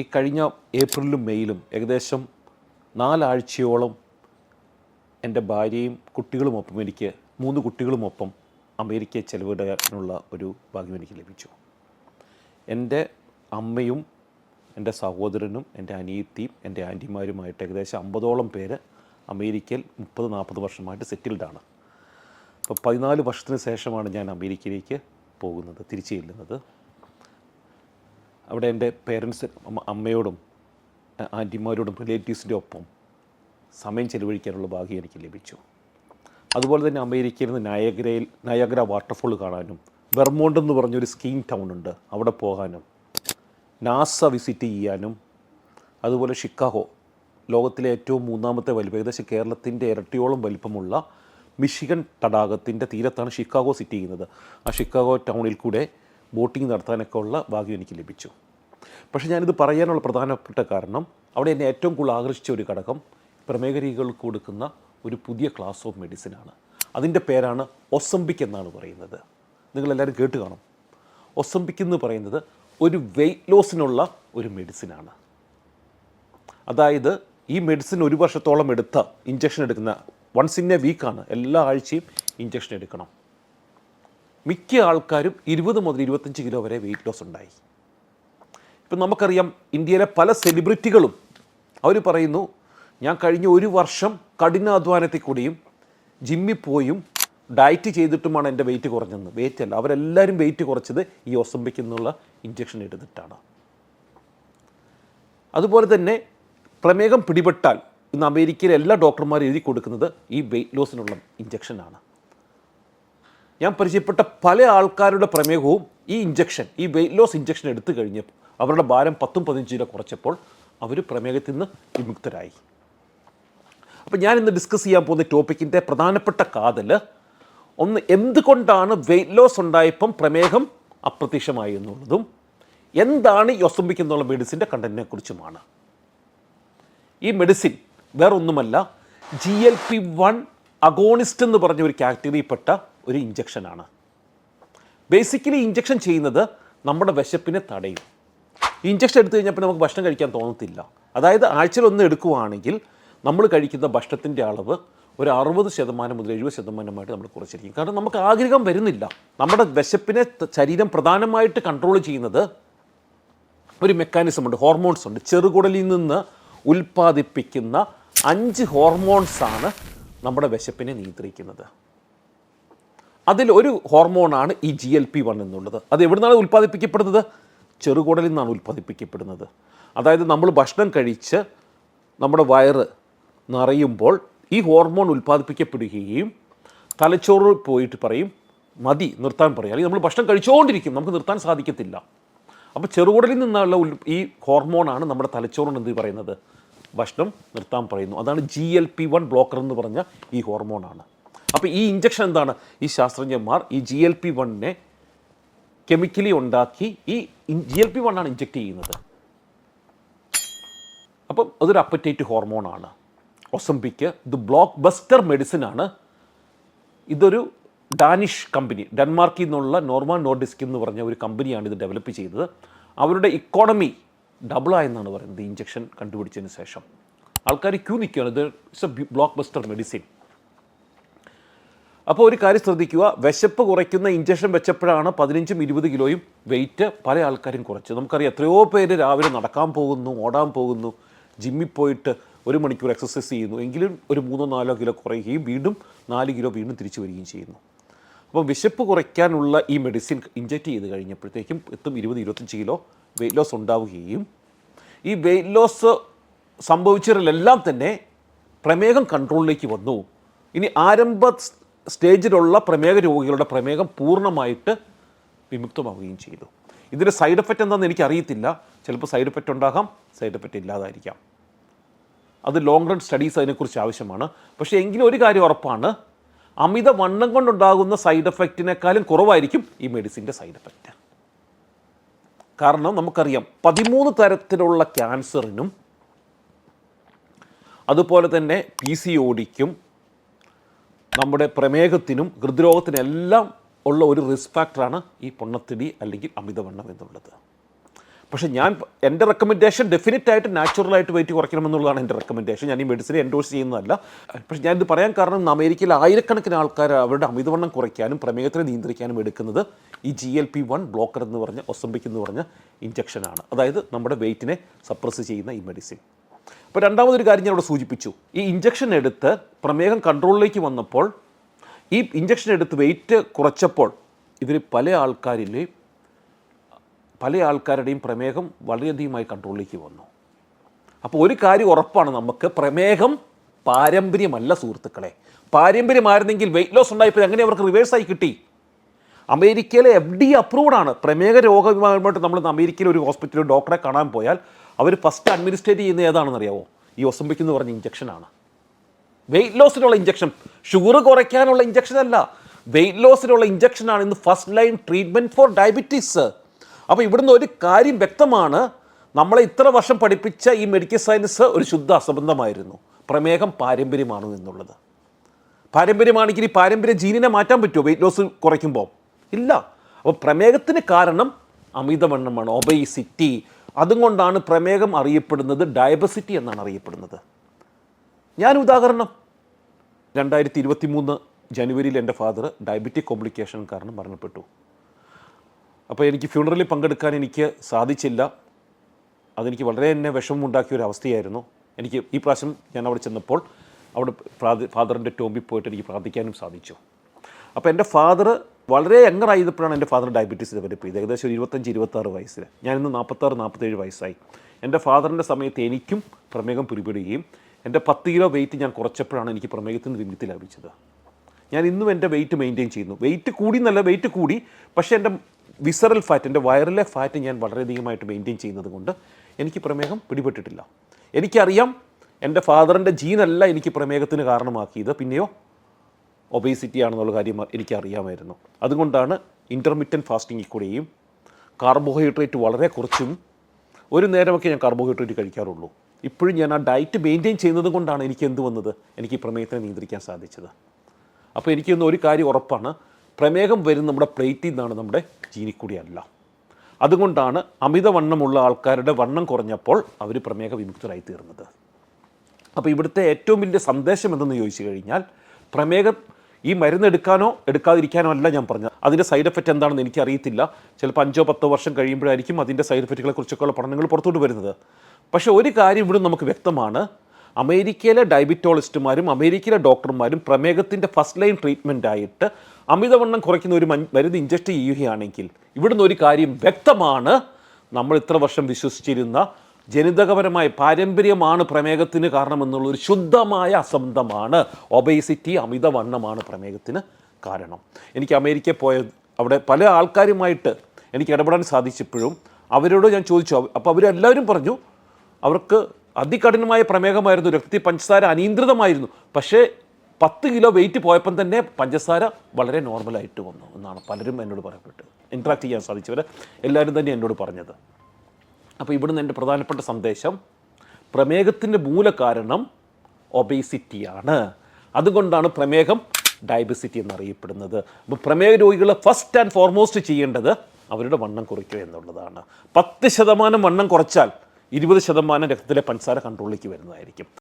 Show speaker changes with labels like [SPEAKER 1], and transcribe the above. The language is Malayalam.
[SPEAKER 1] ഈ കഴിഞ്ഞ ഏപ്രിലും മെയ്യിലും ഏകദേശം നാലാഴ്ചയോളം എന്റെ ഭാര്യയും കുട്ടികളുമൊപ്പം എനിക്ക് മൂന്ന് കുട്ടികളുമൊപ്പം അമേരിക്കയെ ചെലവിടാനുള്ള ഒരു ഭാഗ്യം എനിക്ക് ലഭിച്ചു. എന്റെ അമ്മയും എന്റെ സഹോദരനും എന്റെ അനിയത്തിയും എന്റെ ആന്റിമാരുമായിട്ട് ഏകദേശം അമ്പതോളം പേര് അമേരിക്കയിൽ മുപ്പത് നാൽപ്പത് വർഷമായിട്ട് സെറ്റിൽഡാണ്. അപ്പോൾ പതിനാല് വർഷത്തിന് ശേഷമാണ് ഞാൻ അമേരിക്കയിലേക്ക് പോകുന്നത് തിരിച്ചു ചെല്ലുന്നത്. അവിടെ എന്റെ പേരൻസ് അമ്മയോടും ആന്റിമാരോടും റിലേറ്റീവ്സിന്റെ ഒപ്പം സമയം ചെലവഴിക്കാനുള്ള ഭാഗ്യം എനിക്ക് ലഭിച്ചു. അതുപോലെ തന്നെ അമേരിക്കയിൽ നിന്ന് നയഗ്രയിൽ നയഗ്ര വാട്ടർഫോൾ കാണാനും വെർമോണ്ട് എന്ന് പറഞ്ഞൊരു സ്കീം ടൗൺ ഉണ്ട് അവിടെ പോകാനും നാസ വിസിറ്റ് ചെയ്യാനും അതുപോലെ ഷിക്കാഗോ ലോകത്തിലെ ഏറ്റവും മൂന്നാമത്തെ വലിപ്പം ഏകദേശം കേരളത്തിന്റെ ഇരട്ടിയോളം വലിപ്പമുള്ള മിഷിഗൻ തടാകത്തിന്റെ തീരത്താണ് ഷിക്കാഗോ സിറ്റി ചെയ്യുന്നത്. ആ ഷിക്കാഗോ ടൗണിൽ കൂടെ ബോട്ടിംഗ് നടത്താനൊക്കെ ഉള്ള ഭാഗ്യം എനിക്ക് ലഭിച്ചു. പക്ഷേ ഞാനിത് പറയാനുള്ള പ്രധാനപ്പെട്ട കാരണം അവിടെ എന്നെ ഏറ്റവും കൂടുതൽ ആകർഷിച്ച ഒരു ഘടകം പ്രമേഹരികൾക്ക് കൊടുക്കുന്ന ഒരു പുതിയ ക്ലാസ് ഓഫ് മെഡിസിനാണ് അതിന്റെ പേരാണ് ഒസംബിക് എന്നാണ് പറയുന്നത്. നിങ്ങളെല്ലാവരും കേട്ട് കാണും. ഒസംബിക് എന്ന് പറയുന്നത് ഒരു വെയ്റ്റ് ലോസിനുള്ള ഒരു മെഡിസിനാണ് അതായത് ഈ മെഡിസിൻ ഒരു വർഷത്തോളം എടുത്ത ഇഞ്ചക്ഷൻ എടുക്കുന്ന വൺസ് ഇൻ എ വീക്കാണ് എല്ലാ ആഴ്ചയും ഇഞ്ചക്ഷൻ എടുക്കണം. മിക്ക ആൾക്കാരും ഇരുപത് മുതൽ ഇരുപത്തഞ്ച് കിലോ വരെ വെയിറ്റ് ലോസ് ഉണ്ടായി. ഇപ്പം നമുക്കറിയാം ഇന്ത്യയിലെ പല സെലിബ്രിറ്റികളും അവർ പറയുന്നു ഞാൻ കഴിഞ്ഞ ഒരു വർഷം കഠിനാധ്വാനത്തിൽ കൂടിയും ജിമ്മിൽ പോയും ഡയറ്റ് ചെയ്തിട്ടുമാണ് എന്റെ വെയിറ്റ് കുറഞ്ഞെന്ന് വെയിറ്റ് അല്ല അവരെല്ലാവരും വെയിറ്റ് കുറച്ചത് ഈ ഒസംബിക്ക് എന്നുള്ള ഇഞ്ചക്ഷൻ എടുത്തിട്ടാണ്. അതുപോലെ തന്നെ പ്രമേഹം പിടിപെട്ടാൽ ഇന്ന് അമേരിക്കയിലെ എല്ലാ ഡോക്ടർമാരും എഴുതി കൊടുക്കുന്നത് ഈ വെയിറ്റ് ലോസിനുള്ള ഇഞ്ചക്ഷനാണ് ഞാൻ പരിചയപ്പെട്ട പല ആൾക്കാരുടെ പ്രമേഹവും ഈ ഇഞ്ചക്ഷൻ ഈ വെയിറ്റ് ലോസ് ഇഞ്ചക്ഷൻ എടുത്തു കഴിഞ്ഞപ്പോൾ അവരുടെ ഭാരം പത്തും പതിനഞ്ച് കിലോ കുറച്ചപ്പോൾ അവർ പ്രമേഹത്തിൽ നിന്ന് വിമുക്തരായി. അപ്പോൾ ഞാൻ ഇന്ന് ഡിസ്കസ് ചെയ്യാൻ പോകുന്ന ടോപ്പിക്കിന്റെ പ്രധാനപ്പെട്ട കാതൽ ഒന്ന് എന്തുകൊണ്ടാണ് വെയിറ്റ് ലോസ് ഉണ്ടായപ്പം പ്രമേഹം അപ്രത്യക്ഷമായി എന്നുള്ളതും എന്താണ് ഈ ഒസംബിക് എന്നുള്ള മെഡിസിന്റെ കണ്ടന്റിനെ കുറിച്ചുമാണ് ഈ മെഡിസിൻ വേറൊന്നുമല്ല G L P one agonist എന്ന് പറഞ്ഞ ഒരു കാറ്റഗറിയിൽപ്പെട്ട ഒരു ഇഞ്ചക്ഷനാണ്. ബേസിക്കലി ഇഞ്ചക്ഷൻ ചെയ്യുന്നത് നമ്മുടെ വിശപ്പിനെ തടയും. ഇഞ്ചക്ഷൻ എടുത്തു കഴിഞ്ഞപ്പോൾ നമുക്ക് ഭക്ഷണം കഴിക്കാൻ തോന്നത്തില്ല. അതായത് ആഴ്ചയിൽ ഒന്ന് എടുക്കുവാണെങ്കിൽ നമ്മൾ കഴിക്കുന്ന ഭക്ഷണത്തിന്റെ അളവ് ഒരു അറുപത് ശതമാനം മുതൽ എഴുപത് ശതമാനമായിട്ട് നമ്മൾ കുറച്ചിരിക്കും. കാരണം നമുക്ക് ആഗ്രഹം വരുന്നില്ല. നമ്മുടെ വിശപ്പിനെ ശരീരം പ്രധാനമായിട്ട് കൺട്രോൾ ചെയ്യുന്നത് ഒരു മെക്കാനിസം ഉണ്ട് ഹോർമോൺസ് ഉണ്ട്. ചെറുകുടലിൽ നിന്ന് ഉൽപ്പാദിപ്പിക്കുന്ന അഞ്ച് ഹോർമോൺസാണ് നമ്മുടെ വിശപ്പിനെ നിയന്ത്രിക്കുന്നത്. അതിൽ ഒരു ഹോർമോണാണ് ഈ ജി എൽ പി വൺ എന്നുള്ളത്. അത് എവിടെ നിന്നാണ് ഉൽപ്പാദിപ്പിക്കപ്പെടുന്നത്? ചെറുകുടലിൽ നിന്നാണ് ഉൽപ്പാദിപ്പിക്കപ്പെടുന്നത്. അതായത് നമ്മൾ ഭക്ഷണം കഴിച്ച് നമ്മുടെ വയറ് നിറയുമ്പോൾ ഈ ഹോർമോൺ ഉൽപ്പാദിപ്പിക്കപ്പെടുകയും തലച്ചോറ് പോയിട്ട് പറയും മതി നിർത്താൻ പറയും. അല്ലെങ്കിൽ നമ്മൾ ഭക്ഷണം കഴിച്ചുകൊണ്ടിരിക്കും നമുക്ക് നിർത്താൻ സാധിക്കത്തില്ല. അപ്പോൾ ചെറുകുടലിൽ നിന്നുള്ള ഈ ഹോർമോണാണ് നമ്മുടെ തലച്ചോറിന് എന്ത് പറയുന്നത്? ഭക്ഷണം നിർത്താൻ പറയുന്നു. അതാണ് G L P one blocker എന്ന് പറഞ്ഞ ഈ ഹോർമോണാണ്. അപ്പോൾ ഈ ഇഞ്ചക്ഷൻ എന്താണ്? ഈ ശാസ്ത്രജ്ഞന്മാർ ഈ ജി എൽ പി വണ്ണിനെ കെമിക്കലി ഉണ്ടാക്കി ഈ ജി എൽ പി വണ്ണാണ് ഇഞ്ചെക്ട് ചെയ്യുന്നത്. അപ്പം അതൊരു അപ്പറ്റേറ്റ് ഹോർമോണാണ് ഒസംബിക്ക് ഇത് ബ്ലോക്ക് ബസ്റ്റർ മെഡിസിൻ ആണ്. ഇതൊരു ഡാനിഷ് കമ്പനി ഡെൻമാർക്കിൽ നിന്നുള്ള നോർമാൻ നോർഡിസ്ക് എന്ന് പറഞ്ഞ ഒരു കമ്പനിയാണ് ഇത് ഡെവലപ്പ് ചെയ്തത്. അവരുടെ ഇക്കോണമി ഡബിളായെന്നാണ് പറയുന്നത് ഇഞ്ചക്ഷൻ കണ്ടുപിടിച്ചതിന് ശേഷം. ആൾക്കാർ ക്യൂ നിൽക്കുകയാണ്. ഇത് it's a blockbuster medicine അപ്പോൾ ഒരു കാര്യം ശ്രദ്ധിക്കുക. വിശപ്പ് കുറയ്ക്കുന്ന ഇഞ്ചക്ഷൻ വെച്ചപ്പോഴാണ് പതിനഞ്ചും ഇരുപത് കിലോയും വെയിറ്റ് പല ആൾക്കാരും കുറച്ച് നമുക്കറിയാം എത്രയോ പേര് രാവിലെ നടക്കാൻ പോകുന്നു ഓടാൻ പോകുന്നു ജിമ്മിൽ പോയിട്ട് ഒരു മണിക്കൂർ എക്സസൈസ് ചെയ്യുന്നു. എങ്കിലും ഒരു മൂന്നോ നാലോ കിലോ കുറയുകയും വീണ്ടും നാല് കിലോ വീണ്ടും തിരിച്ചു വരികയും ചെയ്യുന്നു. അപ്പോൾ വിശപ്പ് കുറയ്ക്കാനുള്ള ഈ മെഡിസിൻ ഇഞ്ചക്ട് ചെയ്ത് കഴിഞ്ഞപ്പോഴത്തേക്കും എത്തും ഇരുപത് ഇരുപത്തഞ്ച് കിലോ വെയിറ്റ് ലോസ് ഉണ്ടാവുകയും ഈ വെയിറ്റ് ലോസ് സംഭവിച്ചവരിലെല്ലാം തന്നെ പ്രമേഹം കൺട്രോളിലേക്ക് വന്നു. ഇനി ആരംഭ സ്റ്റേജിലുള്ള പ്രമേഹ രോഗികളുടെ പ്രമേഹം പൂർണമായിട്ട് വിമുക്തമാവുകയും ചെയ്തു. ഇതിന്റെ സൈഡ് എഫക്റ്റ് എന്താണെന്ന് എനിക്കറിയത്തില്ല. ചിലപ്പോൾ സൈഡ് എഫക്റ്റ് ഉണ്ടാകാം സൈഡ് എഫക്റ്റ് ഇല്ലാതായിരിക്കാം. അത് ലോങ് റൺ സ്റ്റഡീസ് അതിനെക്കുറിച്ച് ആവശ്യമാണ്. പക്ഷേ എങ്കിലും ഒരു കാര്യം ഉറപ്പാണ്. അമിത വണ്ണം കൊണ്ടുണ്ടാകുന്ന സൈഡ് എഫക്റ്റിനേക്കാളും കുറവായിരിക്കും ഈ മെഡിസിന്റെ സൈഡ് എഫക്റ്റ് കാരണം നമുക്കറിയാം പതിമൂന്ന് തരത്തിലുള്ള ക്യാൻസറിനും അതുപോലെ തന്നെ പി സി ഒ ഡിക്കും നമ്മുടെ പ്രമേഹത്തിനും ഹൃദ്രോഗത്തിനും എല്ലാം ഉള്ള ഒരു റിസ്ക് ഫാക്ടറാണ് ഈ പൊണ്ണത്തിടി അല്ലെങ്കിൽ അമിതവണ്ണം എന്നുള്ളത്. പക്ഷേ ഞാൻ എന്റെ റെക്കമെൻഡേഷൻ ഡെഫിനറ്റായിട്ട് നാച്ചുറലായിട്ട് വെയിറ്റ് കുറയ്ക്കണമെന്നുള്ളതാണ് എന്റെ റെക്കമെൻഡേഷൻ ഞാൻ ഈ മെഡിസിനെ എൻഡോഴ്സ് ചെയ്യുന്നതല്ല. പക്ഷേ ഞാനിത് പറയാൻ കാരണം അമേരിക്കയിൽ ആയിരക്കണക്കിന് ആൾക്കാർ അവരുടെ അമിതവണ്ണം കുറയ്ക്കാനും പ്രമേഹത്തിനെ നിയന്ത്രിക്കാനും എടുക്കുന്നത് ഈ G L P one blocker എന്ന് പറഞ്ഞ ഒസംബിക് എന്ന് പറഞ്ഞ ഇഞ്ചക്ഷനാണ് അതായത് നമ്മുടെ വെയിറ്റിനെ സപ്രസ് ചെയ്യുന്ന ഈ മെഡിസിൻ അപ്പോൾ രണ്ടാമതൊരു കാര്യം ഞാൻ സൂചിപ്പിച്ചു. ഈ ഇഞ്ചക്ഷൻ എടുത്ത് പ്രമേഹം കൺട്രോളിലേക്ക് വന്നപ്പോൾ ഈ ഇഞ്ചക്ഷൻ എടുത്ത് വെയിറ്റ് കുറച്ചപ്പോൾ ഇതിൽ പല ആൾക്കാരിലെയും പല ആൾക്കാരുടെയും പ്രമേഹം വളരെയധികമായി കൺട്രോളിലേക്ക് വന്നു. അപ്പോൾ ഒരു കാര്യം ഉറപ്പാണ് നമുക്ക് പ്രമേഹം പാരമ്പര്യമല്ല സുഹൃത്തുക്കളെ. പാരമ്പര്യമായിരുന്നെങ്കിൽ വെയിറ്റ് ലോസ് ഉണ്ടായപ്പോൾ എങ്ങനെ അവർക്ക് റിവേഴ്സായി കിട്ടി? അമേരിക്കയിലെ എഫ് ഡി അപ്രൂവ്ഡ് ആണ്. പ്രമേഹ രോഗമായിട്ട് നമ്മൾ അമേരിക്കയിലെ ഒരു ഹോസ്പിറ്റലിൽ ഡോക്ടറെ കാണാൻ പോയാൽ അവർ ഫസ്റ്റ് അഡ്മിനിസ്ട്രേറ്റ് ചെയ്യുന്ന ഏതാണെന്ന് അറിയാമോ ഈ ഒസംബിക് എന്ന് പറഞ്ഞ ഇഞ്ചക്ഷനാണ് വെയിറ്റ് ലോസിനുള്ള ഇഞ്ചക്ഷൻ ഷുഗർ കുറയ്ക്കാനുള്ള ഇഞ്ചക്ഷൻ അല്ല. വെയിറ്റ് ലോസിനുള്ള ഇഞ്ചക്ഷനാണ് ഇന്ന് first line treatment for diabetes അപ്പോൾ ഇവിടുന്ന് ഒരു കാര്യം വ്യക്തമാണ്. നമ്മളെ ഇത്ര വർഷം പഠിപ്പിച്ച ഈ മെഡിക്കൽ സയൻസ് ഒരു ശുദ്ധ അസംബന്ധമായിരുന്നു. പ്രമേഹം പാരമ്പര്യമാണ് എന്നുള്ളത്. പാരമ്പര്യമാണെങ്കിൽ ഈ പാരമ്പര്യ ജീനിനെ മാറ്റാൻ പറ്റുമോ? വെയിറ്റ് ലോസ് കുറയ്ക്കുമ്പോൾ ഇല്ല. അപ്പോൾ പ്രമേഹത്തിന് കാരണം അമിതവണ്ണമാണ് ഒബൈസിറ്റി അതുകൊണ്ടാണ് പ്രമേഹം അറിയപ്പെടുന്നത് ഡയബസിറ്റി എന്നാണ് അറിയപ്പെടുന്നത്. ഞാൻ ഉദാഹരണം. രണ്ടായിരത്തി ഇരുപത്തി മൂന്ന് ജനുവരിയിൽ എന്റെ ഫാദർ ഡയബറ്റിക് കോംപ്ലിക്കേഷൻ കാരണം മരണപ്പെട്ടു. അപ്പോൾ എനിക്ക് ഫ്യൂണറലിൽ പങ്കെടുക്കാൻ എനിക്ക് സാധിച്ചില്ല. അതെനിക്ക് വളരെ എന്നെ വിഷമമുണ്ടാക്കിയ ഒരു അവസ്ഥയായിരുന്നു. എനിക്ക് ഈ പ്രാവശ്യം ഞാൻ അവിടെ ചെന്നപ്പോൾ അവിടെ ഫാദറിന്റെ ടോമ്പിൽ പോയിട്ട് എനിക്ക് പ്രാർത്ഥിക്കാനും സാധിച്ചു. അപ്പോൾ എന്റെ ഫാദർ വളരെ യങ്ങറായപ്പോഴാണ് എന്റെ ഫാദർ ഡയബറ്റീസ് ഡെവലപ്പ് ചെയ്തത് ഏകദേശം ഒരു ഇരുപത്തഞ്ച് ഇരുപത്താറ് വയസ്സിൽ ഞാനിന്ന് നാൽപ്പത്താറ് നാൽപ്പത്തേഴ് വയസ്സായി. എന്റെ ഫാദറിന്റെ സമയത്ത് എനിക്കും പ്രമേഹം പിടിപെടുകയും എന്റെ പത്ത് കിലോ വെയിറ്റ് ഞാൻ കുറച്ചപ്പോഴാണ് എനിക്ക് പ്രമേഹത്തിന് വിമുക്തി ലഭിച്ചത്. ഞാൻ ഇന്നും എന്റെ വെയിറ്റ് മെയിന്റെയിൻ ചെയ്യുന്നു. വെയിറ്റ് കൂടി എന്നല്ല വെയിറ്റ് കൂടി. പക്ഷേ എന്റെ വിസറൽ ഫാറ്റ് എന്റെ വയറിലെ ഫാറ്റ് ഞാൻ വളരെയധികമായിട്ട് മെയിന്റെയിൻ ചെയ്യുന്നത് കൊണ്ട് എനിക്ക് പ്രമേഹം പിടിപെട്ടിട്ടില്ല. എനിക്കറിയാം എന്റെ ഫാദറിന്റെ ജീനല്ല എനിക്ക് പ്രമേഹത്തിന് കാരണമാക്കിയത്. പിന്നെയോ ഒബേസിറ്റി ആണെന്നുള്ള കാര്യം എനിക്കറിയാമായിരുന്നു. അതുകൊണ്ടാണ് ഇന്റർമീഡിയറ്റ് ഫാസ്റ്റിങ്ങിൽ കൂടെയും കാർബോഹൈഡ്രേറ്റ് വളരെ കുറച്ചും ഒരു നേരമൊക്കെ ഞാൻ കാർബോഹൈഡ്രേറ്റ് കഴിക്കാറുള്ളൂ. ഇപ്പോഴും ഞാൻ ആ ഡയറ്റ് മെയിന്റെയിൻ ചെയ്യുന്നത് കൊണ്ടാണ് എനിക്ക് എന്ത് വന്നത്? എനിക്ക് പ്രമേഹത്തിനെ നിയന്ത്രിക്കാൻ സാധിച്ചത്. അപ്പോൾ എനിക്കൊന്ന് ഒരു കാര്യം ഉറപ്പാണ്. പ്രമേഹം വരുന്ന നമ്മുടെ പ്ലേറ്റിൽ നിന്നാണ് നമ്മുടെ ജീനിക്കൂടി അല്ല. അതുകൊണ്ടാണ് അമിതവണ്ണമുള്ള ആൾക്കാരുടെ വണ്ണം കുറഞ്ഞപ്പോൾ അവർ പ്രമേഹ വിമുക്തരായി തീർന്നത് അപ്പോൾ ഇവിടുത്തെ ഏറ്റവും വലിയ സന്ദേശം എന്തെന്ന് ചോദിച്ചു കഴിഞ്ഞാൽ പ്രമേഹം ഈ മരുന്ന് എടുക്കാനോ എടുക്കാതിരിക്കാനോ അല്ല ഞാൻ പറഞ്ഞത്. അതിന്റെ സൈഡ് എഫക്റ്റ് എന്താണെന്ന് എനിക്ക് അറിയത്തില്ല ചിലപ്പോൾ അഞ്ചോ പത്തോ വർഷം കഴിയുമ്പോഴായിരിക്കും അതിന്റെ സൈഡ് എഫക്റ്റുകളെ കുറിച്ചൊക്കെയുള്ള പഠനങ്ങൾ പുറത്തോട്ട് വരുന്നത്. പക്ഷേ ഒരു കാര്യം ഇവിടെ നമുക്ക് വ്യക്തമാണ്. അമേരിക്കയിലെ ഡയബറ്റോളജിസ്റ്റുമാരും അമേരിക്കയിലെ ഡോക്ടർമാരും പ്രമേഹത്തിന്റെ ഫസ്റ്റ് ലൈൻ ട്രീറ്റ്മെന്റ് ആയിട്ട് അമിതവണ്ണം കുറയ്ക്കുന്ന ഒരു മരുന്ന് ഇഞ്ചക്ട് ചെയ്യുകയാണെങ്കിൽ ഇവിടുന്ന് ഒരു കാര്യം വ്യക്തമാണ്. നമ്മൾ ഇത്ര വർഷം വിശ്വസിച്ചിരുന്ന ജനിതകപരമായ പാരമ്പര്യമാണ് പ്രമേഹത്തിന് കാരണമെന്നുള്ള ഒരു ശുദ്ധമായ അസംബന്ധമാണ് ഒബേസിറ്റി അമിതവണ്ണമാണ് പ്രമേഹത്തിന് കാരണം. എനിക്ക് അമേരിക്കയിൽ പോയ അവിടെ പല ആൾക്കാരുമായിട്ട് എനിക്ക് ഇടപെടാൻ സാധിച്ചപ്പോഴും അവരോട് ഞാൻ ചോദിച്ചു. അപ്പോൾ അവരെല്ലാവരും പറഞ്ഞു അവർക്ക് അതികഠിനമായ പ്രമേഹമായിരുന്നു രക്തത്തിൽ പഞ്ചസാര അനിയന്ത്രിതമായിരുന്നു. പക്ഷേ പത്ത് കിലോ വെയിറ്റ് പോയപ്പം തന്നെ പഞ്ചസാര വളരെ നോർമലായിട്ട് വന്നു എന്നാണ് പലരും എന്നോട് പറയപ്പെട്ടത്. ഇൻട്രാക്ട് ചെയ്യാൻ സാധിച്ചവർ എല്ലാവരും തന്നെ എന്നോട് പറഞ്ഞത്. അപ്പോൾ ഇവിടുന്ന് എന്റെ പ്രധാനപ്പെട്ട സന്ദേശം പ്രമേഹത്തിന്റെ മൂലകാരണം ഒബേസിറ്റിയാണ്. അതുകൊണ്ടാണ് പ്രമേഹം ഡയബസിറ്റി എന്നറിയപ്പെടുന്നത്. അപ്പോൾ പ്രമേഹ രോഗികൾ ഫസ്റ്റ് ആൻഡ് ഫോർമോസ്റ്റ് ചെയ്യേണ്ടത് അവരുടെ വണ്ണം കുറയ്ക്കുക എന്നുള്ളതാണ്. പത്ത് ശതമാനം വണ്ണം കുറച്ചാൽ ഇരുപത് ശതമാനം രക്തത്തിലെ പഞ്ചസാര കൺട്രോളിലേക്ക് വരുന്നതായിരിക്കും.